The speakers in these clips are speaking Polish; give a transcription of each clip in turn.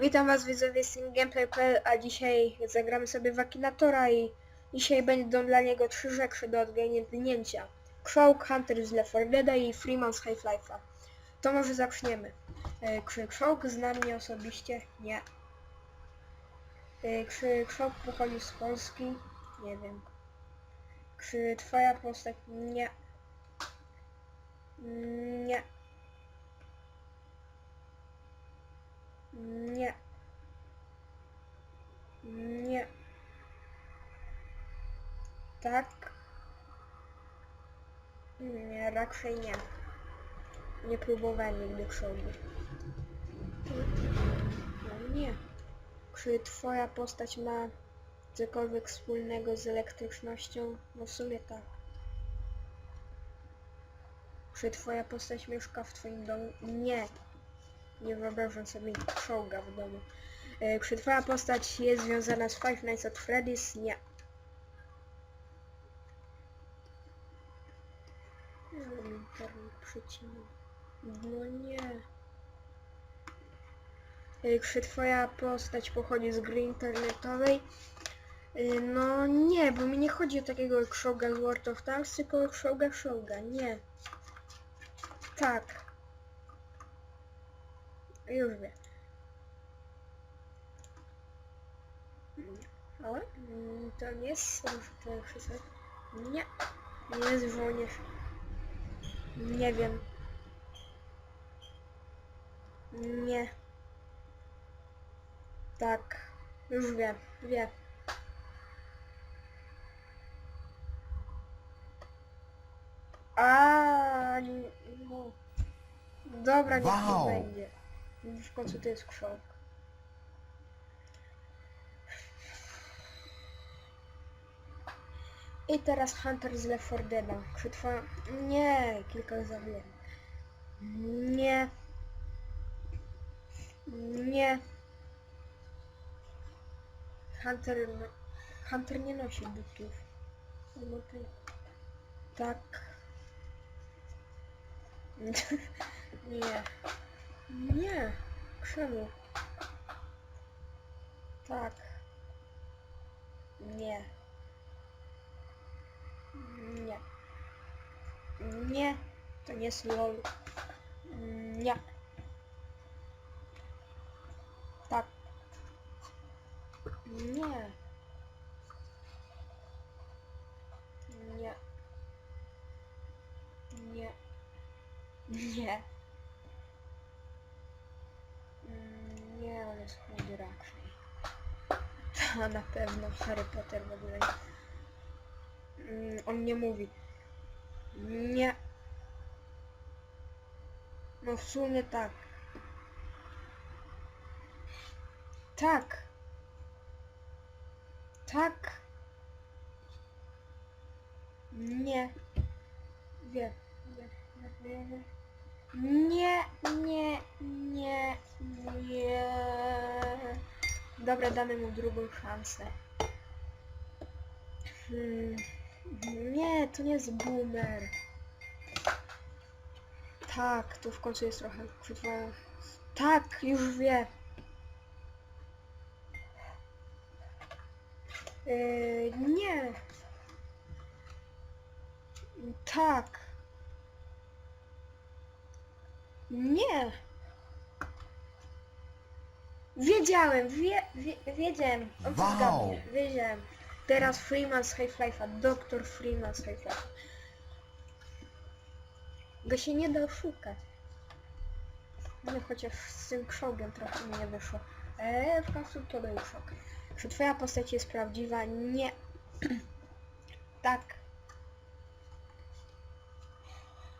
Witam was widzowie z Gameplay.pl, a dzisiaj zagramy sobie w Akinatora i dzisiaj będą dla niego trzy rzeczy do odgadnięcia. Croak, Hunter z Left 4 Dead i Freeman z Half-Life'a. To może zaczniemy. E, Czy Croak zna mnie osobiście? Nie. E, Czy pochodzi z Polski? Nie wiem. Czy twoja postać? Nie. Nie. Nie. Nie. Tak. Nie, raczej nie. Nie próbowałem nigdy krzowi. No nie. Czy twoja postać ma cokolwiek wspólnego z elektrycznością? No w sumie tak. Czy twoja postać mieszka w twoim domu? Nie. Nie wyobrażam sobie czołga w domu. E, Czy twoja postać jest związana z Five Nights at Freddy's? Nie. No, nie. E, Czy twoja postać pochodzi z gry internetowej? E, No nie, bo mi nie chodzi o takiego Krzoga z World of Tanks, tylko Krzoga Krzoga, nie. Tak. Już wiem. Ale mm, to nie jest ten krzyżek. Nie. Nie jest żołnierz. Nie wiem. Nie. Tak. Już wiem. Wiem. W końcu to jest krzołk. I teraz Hunter z Left 4 Deada. Przetrwa... Nie, kilka zabiłem. Nie. Nie. Hunter... no- Hunter nie nosi butów. No to... Tak. Nie. Nie. Czemu? Tak. Nie. Nie. Nie. To nie jest LOL. Nie. Tak. Nie. Nie. Nie. Nie. Mm, Nie, on jest. To na pewno Harry Potter w ogóle. Mm, On nie mówi. Nie. No w sumie tak. Tak. Tak. Nie. Wie. Nie, nie, nie, nie. Dobra, damy mu drugą szansę. Hmm. Nie, to nie jest boomer. Tak, to w końcu jest trochę przetworzone. Tak, już wie. Yy, nie. Tak. Nie. Wiedziałem, wie, wie, wiedziałem. On Wow. zgadnie. Wiedziałem. Teraz Freeman z Half-Life'a. Doktor Freeman z Half-Life'a. Go się nie da oszukać. No chociaż z tym krzogiem trochę mi nie wyszło. Eee, w końcu to był szok. Czy twoja postać jest prawdziwa? Nie. tak.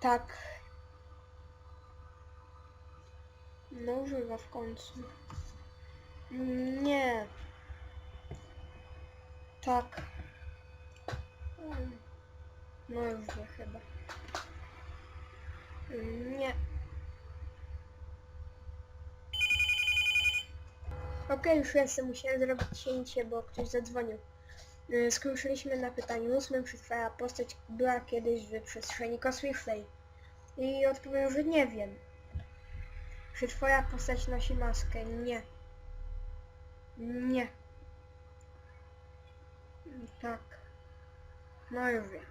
Tak. No używa w końcu. Nie. Tak. No już wie chyba. Nie. Okej, już jestem. Musiałem zrobić cięcie, bo ktoś zadzwonił. Y, Skończyliśmy na pytaniu ósmym, czy twoja postać była kiedyś w przestrzeni kosmicznej. I odpowiem, że nie wiem. Czy twoja postać nosi maskę? Nie. Nie. Tak. No już wiem.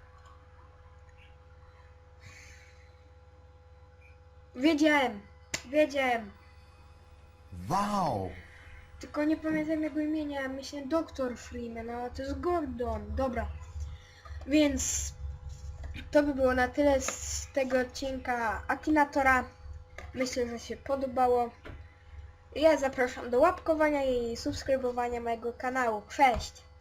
Wiedziałem. Wiedziałem. Wow! Tylko nie pamiętam jego imienia. Myślę Doktor Freeman, ale to jest Gordon. Dobra. Więc to by było na tyle z tego odcinka Akinatora. Myślę, że się podobało. Ja zapraszam do łapkowania i subskrybowania mojego kanału. Cześć!